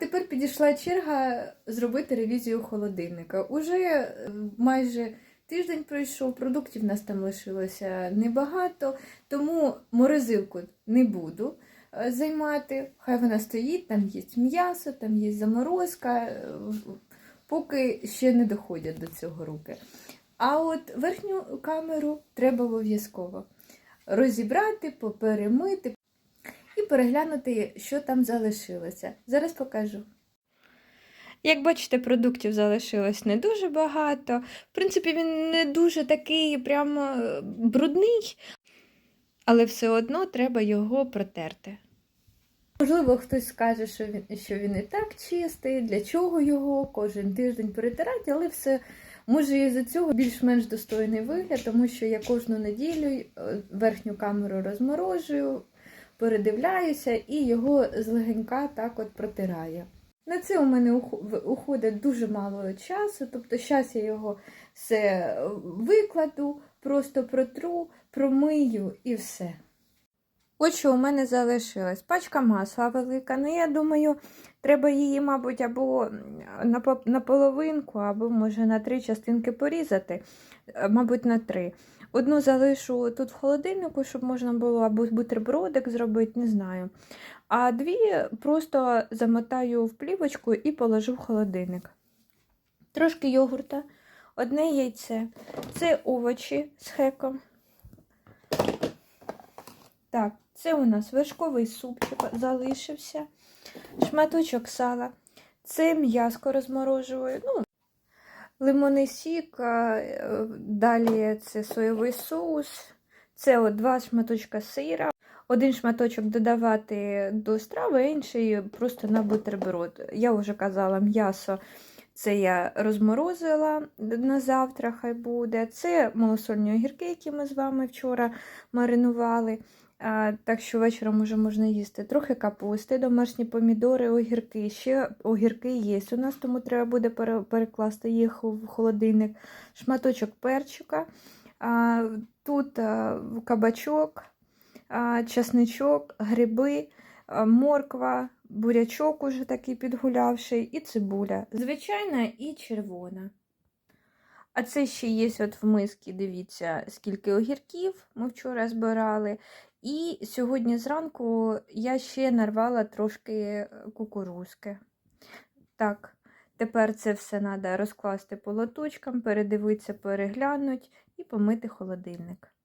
тепер підійшла черга зробити ревізію холодильника. Уже е, майже тиждень пройшов, продуктів в нас там лишилося небагато, тому морозилку не буду е, займати. Хай вона стоїть, там є м'ясо, там є заморозка, е, поки ще не доходять до цього руки. А от верхню камеру треба обов'язково розібрати, поперемити і переглянути, що там залишилося. Зараз покажу. Як бачите, продуктів залишилось не дуже багато. В принципі, він не дуже такий прямо е, брудний, але все одно треба його протерти. Можливо, хтось скаже, що він, що він і так чистий, для чого його кожен тиждень перетирати, але все може і за цього більш-менш достойний вигляд, тому що я кожну неділю е, верхню камеру розморожую, передивляюся і його злегенька так от протираю. На це у мене уходить дуже мало часу, тобто зараз я його все викладу, просто протру, промию і все. От що у мене залишилось. Пачка масла велика. Ну, я думаю, треба її, мабуть, або на, половинку, або може на три частинки порізати, мабуть, на три. Одну залишу тут в холодильнику, щоб можна було або бутербродик зробити, не знаю. А дві просто замотаю в плівочку і положу в холодильник. Трошки йогурта, одне яйце. Це овочі з хеком. Так, це у нас вершковий супчик залишився, шматочок сала. Це м'яско розморожую. Ну, лимонний сік, далі це соєвий соус, це от два шматочка сира. Один шматочок додавати до страви, інший просто на бутерброд. Я вже казала, м'ясо це я розморозила на завтра, хай буде. Це малосольні огірки, які ми з вами вчора маринували. Так що вечором вже можна їсти. Трохи капусти, домашні помідори, огірки. Ще огірки є. У нас тому треба буде перекласти їх в холодильник. Шматочок перчика. Тут кабачок, часничок, гриби, морква, бурячок уже такий підгулявший, і цибуля. Звичайна і червона. А це ще є от в миски, дивіться, скільки огірків ми вчора збирали. І сьогодні зранку я ще нарвала трошки кукурузки. Так, тепер це все треба розкласти по лоточкам, передивитися, переглянути і помити холодильник.